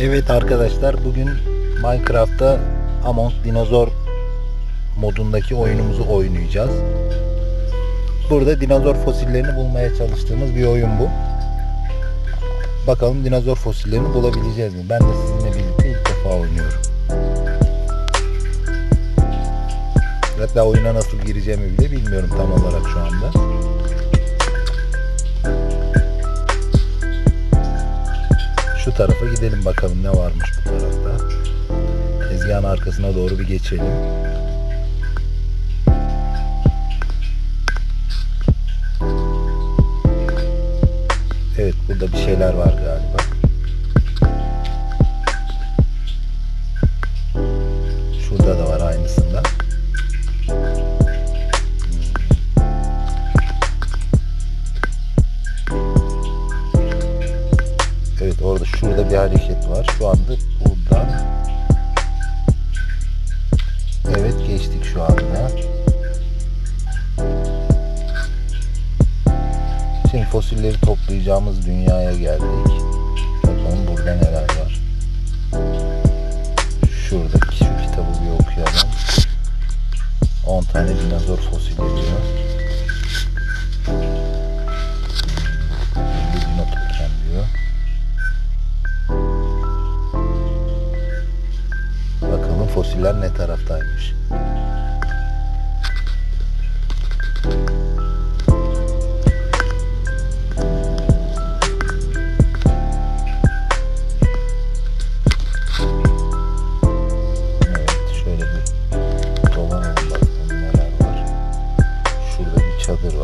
Evet arkadaşlar bugün Minecraft'ta Among Dinozor modundaki oyunumuzu oynayacağız. Burada dinozor fosillerini bulmaya çalıştığımız bir oyun bu. Bakalım dinozor fosillerini bulabileceğiz mi? Ben de sizinle birlikte ilk defa oynuyorum. Hatta oyuna nasıl gireceğimi bile bilmiyorum tam olarak şu anda. Şu tarafa gidelim bakalım ne varmış bu tarafta. Tezgahın arkasına doğru bir geçelim. Evet burada bir şeyler var galiba. Evet orada şurada bir hareket var. Şu anda buradan. Evet geçtik şu anda. Şimdi fosilleri toplayacağımız dünyaya geldik. Bakalım burada neler var. Şuradaki şu kitabı bir okuyalım. 10 tane dinozor fosili diyor.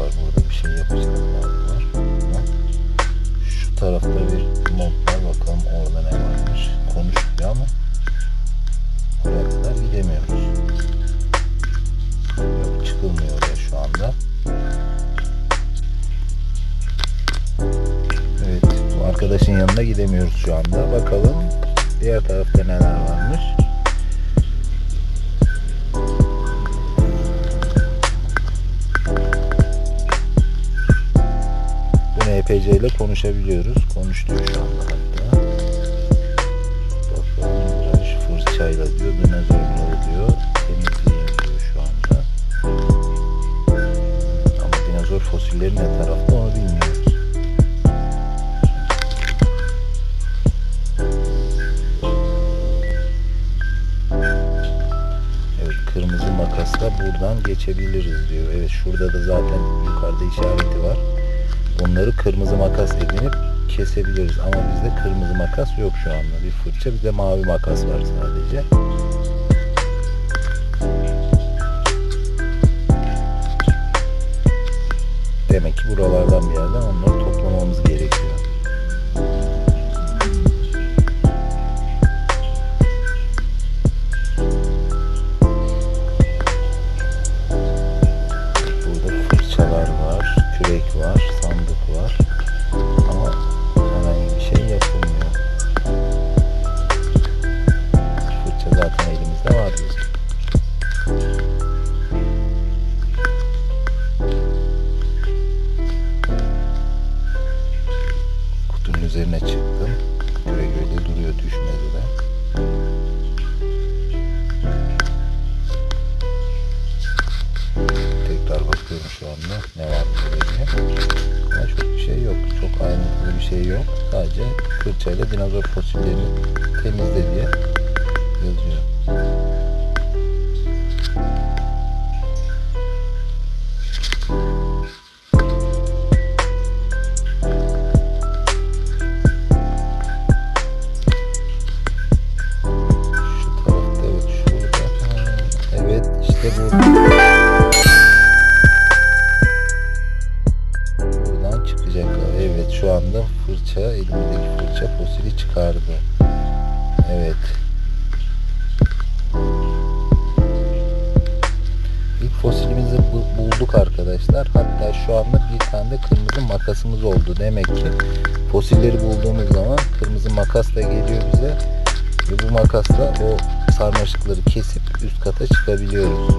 Var. Burada bir şey yapacaklar var. Şu tarafta bir mod var. Bakalım orada ne varmış. Konuşuyor ama oraya kadar gidemiyoruz. Yok çıkılmıyor oraya şu anda. Evet bu arkadaşın yanına gidemiyoruz şu anda. Bakalım diğer tarafta neler varmış. NPC ile konuşabiliyoruz. Konuş diyor şu anda hatta. Biraz fırçayla diyor. Dinozorları diyor. Temizleyin diyor şu anda. Ama dinozor fosilleri ne tarafta onu bilmiyoruz. Evet kırmızı makasla buradan geçebiliriz diyor. Evet şurada da zaten yukarıda işareti var. Bunları kırmızı makas edinip kesebiliriz. Ama bizde kırmızı makas yok şu anda. Bir fırça bir de mavi makas var sadece. Demek ki buralardan bir yerden onları toplamamız gerekiyor. Anda ne var burada diye. Ama çok bir şey yok. Çok ayrıntılı bir şey yok. Sadece fırçayla dinozor fosillerini temizle diye yazıyor. Şu makasla o sarmaşıkları kesip üst kata çıkabiliyoruz.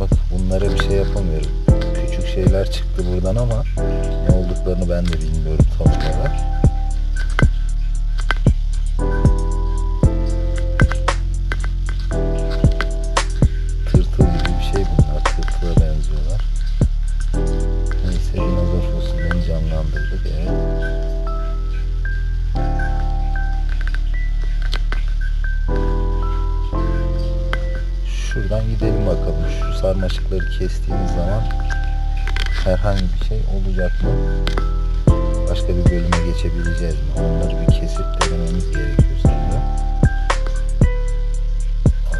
Bak bunlara bir şey yapamıyorum. Küçük şeyler çıktı buradan ama ne olduklarını ben de bilmiyorum tam olarak. Canlandırdık. Evet. Şuradan gidelim bakalım. Şu sarmaşıkları kestiğimiz zaman herhangi bir şey olacak mı? Başka bir bölüme geçebileceğiz mi? Onları bir kesip denememiz gerekiyor sanırım.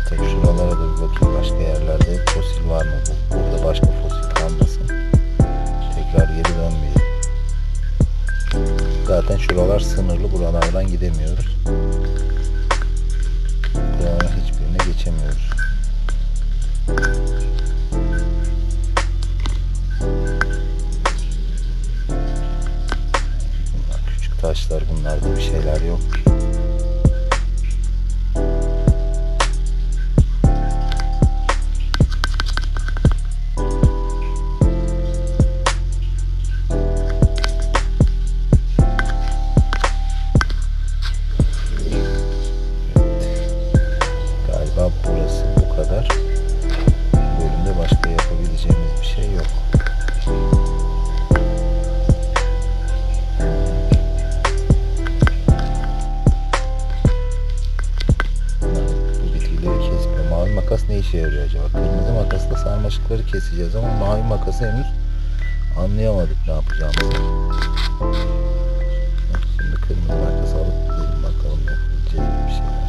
Tabii şuralara da bir bakayım. Başka yerlerde fosil var mı? Bu- Burada başka fosil Zaten şuralar sınırlı. Buralardan gidemiyoruz. Buraların hiçbirine geçemiyoruz. Bunlar küçük taşlar bunlarda bir şeyler yok. Sarmaşıkları keseceğiz ama mavi makası henüz anlayamadık ne yapacağımızı. Şimdi kırmızı makas alıp gidelim bakalım yapabileceğimiz bir şeyler.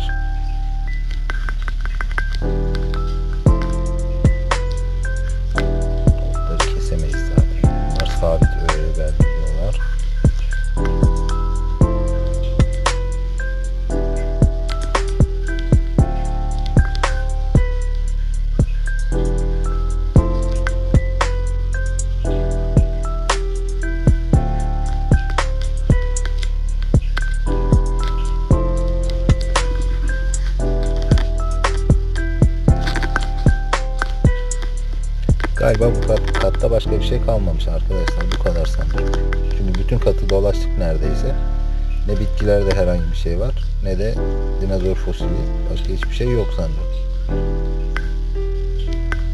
Galiba bu kat, katta başka bir şey kalmamış arkadaşlar. Bu kadar sanırım. Çünkü bütün katı dolaştık neredeyse. Ne bitkilerde herhangi bir şey var ne de dinozor fosili. Başka hiçbir şey yok sanırım.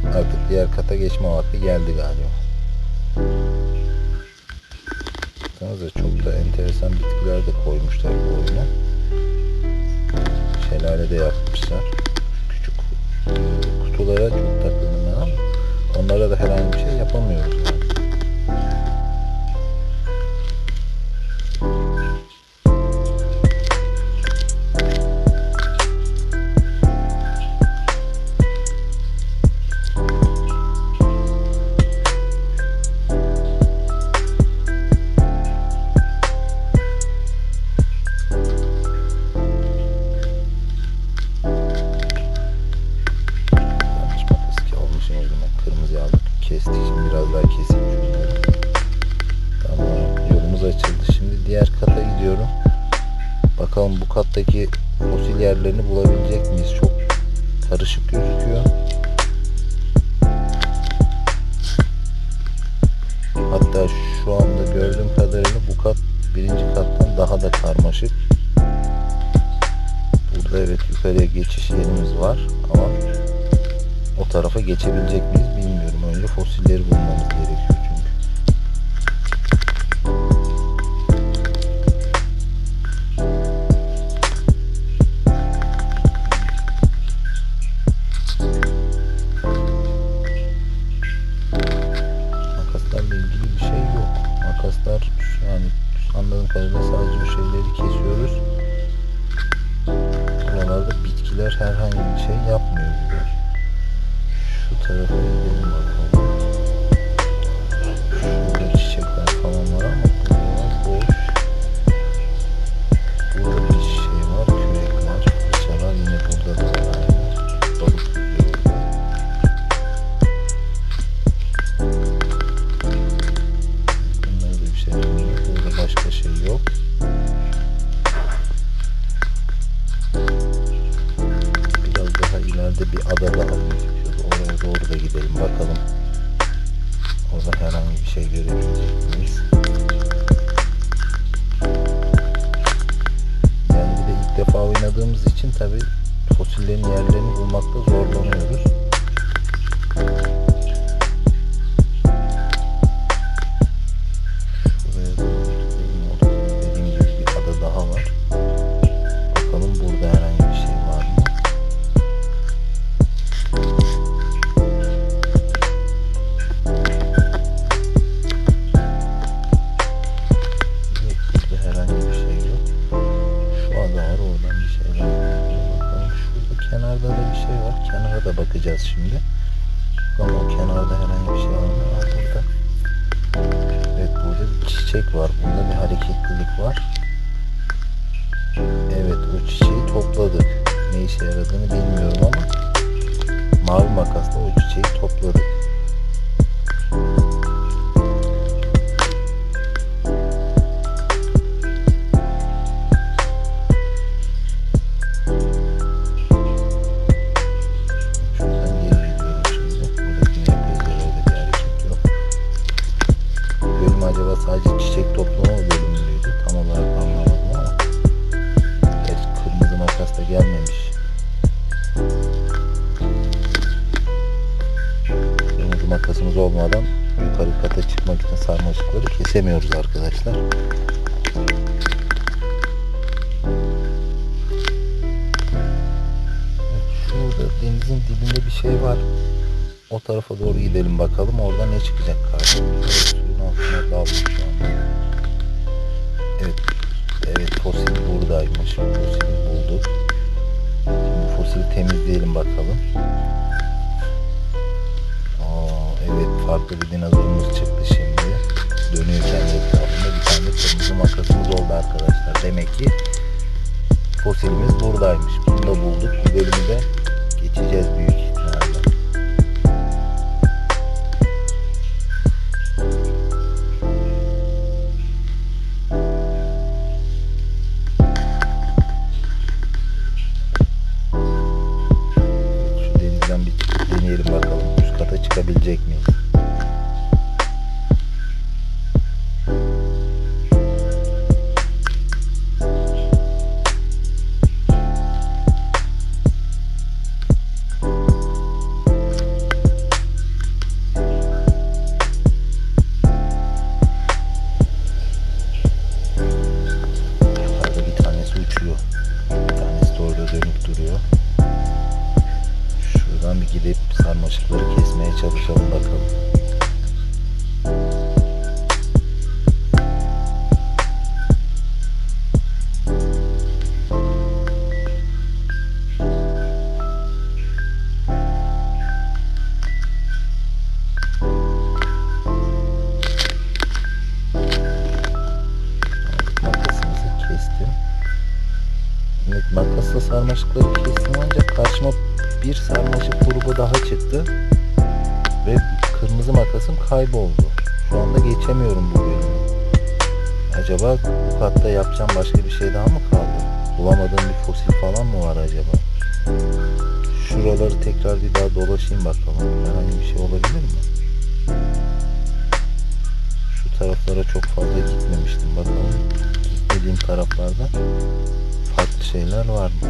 Artık diğer kata geçme vakti geldi galiba. Baksanıza çok da enteresan bitkiler de koymuşlar bu oyuna. Şelale de yapmışlar. Küçük e, kutulara çok onlara da herhangi bir şey yapamıyoruz. Bulabilecek miyiz? Çok karışık gözüküyor. Hatta şu anda gördüğüm kadarıyla bu kat birinci kattan daha da karmaşık. Burada evet yukarıya geçiş yerimiz var ama o tarafa geçebilecek miyiz bilmiyorum. Önce fosilleri bulmamız gerekiyor oynadığımız için tabi fosillerin yerlerini bulmakta zorlanıyoruz. Onlara da bakacağız şimdi. Ama kenarda herhangi bir şey var mı? Aa, burada. Evet burada bir çiçek var. Bunda bir hareketlilik var. Evet o çiçeği topladık. Ne işe yaradığını bilmiyorum ama mavi makasla o çiçeği topladık. Kesemiyoruz arkadaşlar. Şurada denizin dibinde bir şey var. O tarafa doğru gidelim bakalım. Orada ne çıkacak karşımıza. Suyun altına daldık şu anda. Evet. Evet fosil buradaymış. Fosili bulduk. Şimdi fosili temizleyelim bakalım. Aa, evet farklı bir dinozorumuz çıktı Demek ki fosilimiz buradaymış. Bunu da bulduk. Bu bölümü de geçeceğiz büyük welcome. Ve kırmızı makasım kayboldu. Şu anda geçemiyorum bu bölümü. Acaba bu katta yapacağım başka bir şey daha mı kaldı? Bulamadığım bir fosil falan mı var acaba? Şuraları tekrar bir daha dolaşayım bakalım. Herhangi bir şey olabilir mi? Şu taraflara çok fazla gitmemiştim. Bakalım gitmediğim taraflarda farklı şeyler var mı?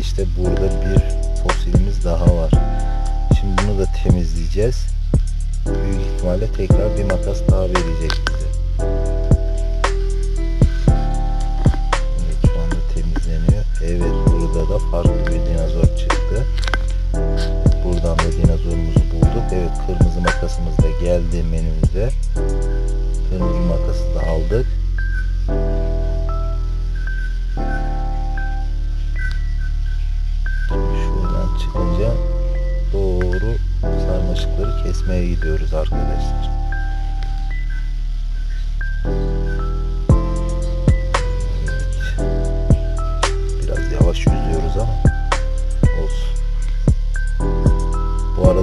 İşte burada bir fosilimiz daha var. Şimdi bunu da temizleyeceğiz. Büyük ihtimalle tekrar bir makas daha verecek bize. Evet şu anda temizleniyor. Evet burada da farklı bir dinozor çıktı. Buradan da dinozorumuzu bulduk. Evet kırmızı makasımız da geldi menümüze. Kırmızı makası da aldık.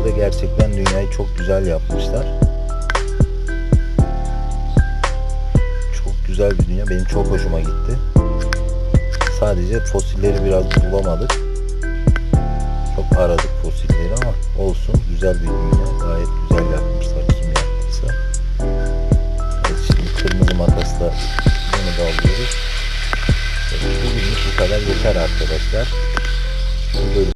Arada gerçekten dünyayı çok güzel yapmışlar. Çok güzel bir dünya. Benim çok hoşuma gitti. Sadece fosilleri biraz bulamadık. Çok aradık fosilleri ama olsun. Güzel bir dünya. Gayet güzel yapmışlar kim yaptıysa. Evet, şimdi kırmızı makasla bunu da alıyoruz. Evet, bugünlük bu kadar yeter arkadaşlar. Bu bölüm